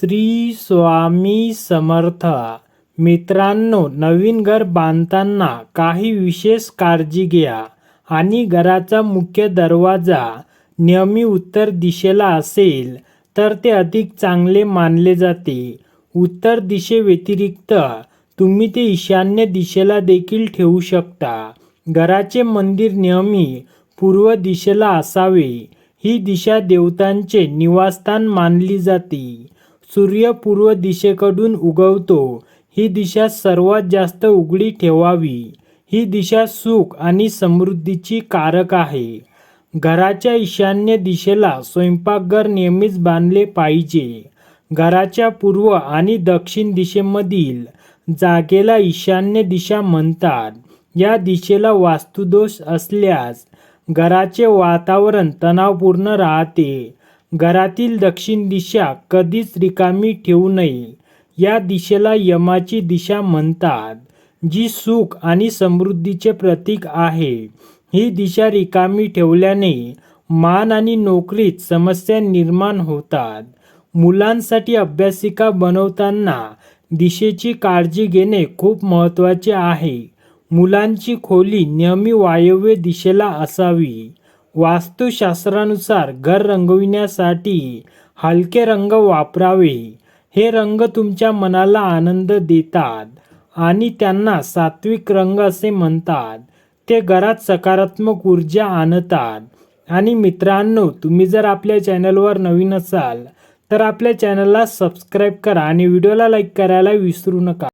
श्री स्वामी समर्थ. मित्रांनो नवीन घर बांधताना काही विशेष काळजी घ्या आणि घराचा मुख्य दरवाजा नेहमी उत्तर दिशेला असेल तर ते अधिक चांगले मानले जाते. उत्तर दिशेव्यतिरिक्त तुम्ही ते ईशान्य दिशेला देखील ठेवू शकता. घराचे मंदिर नेहमी पूर्व दिशेला असावे. ही दिशा देवतांचे निवासस्थान मानली जाते. सूर्य पूर्व दिशेकडून उगवतो. ही दिशा सर्वात जास्त उघडी ठेवावी. ही दिशा सुख आणि समृद्धीची कारक आहे. घराच्या ईशान्य दिशेला स्वयंपाकघर नेहमीच बांधले पाहिजे. घराच्या पूर्व आणि दक्षिण दिशेमधील जागेला ईशान्य दिशा म्हणतात. या दिशेला वास्तुदोष असल्यास घराचे वातावरण तणावपूर्ण राहते. घरातील दक्षिण दिशा कधीच रिकामी ठेवू नये. या दिशेला यमाची दिशा म्हणतात जी सुख आणि समृद्धीचे प्रतीक आहे. ही दिशा रिकामी ठेवल्याने मान आणि नोकरीत समस्या निर्माण होतात. मुलांसाठी अभ्यासिका बनवताना दिशेची काळजी घेणे खूप महत्त्वाचे आहे. मुलांची खोली नेहमी वायव्य दिशेला असावी. वास्तुशास्त्रानुसार घर रंगविण्यासाठी हलके रंग वापरावे. हे रंग तुमच्या मनाला आनंद देतात आणि त्यांना सात्विक रंग असे म्हणतात. ते घरात सकारात्मक ऊर्जा आणतात. आणि मित्रांनो तुम्ही जर आपल्या चॅनलवर नवीन असाल तर आपल्या चॅनलला सबस्क्राईब करा आणि व्हिडिओला लाईक करायला विसरू नका.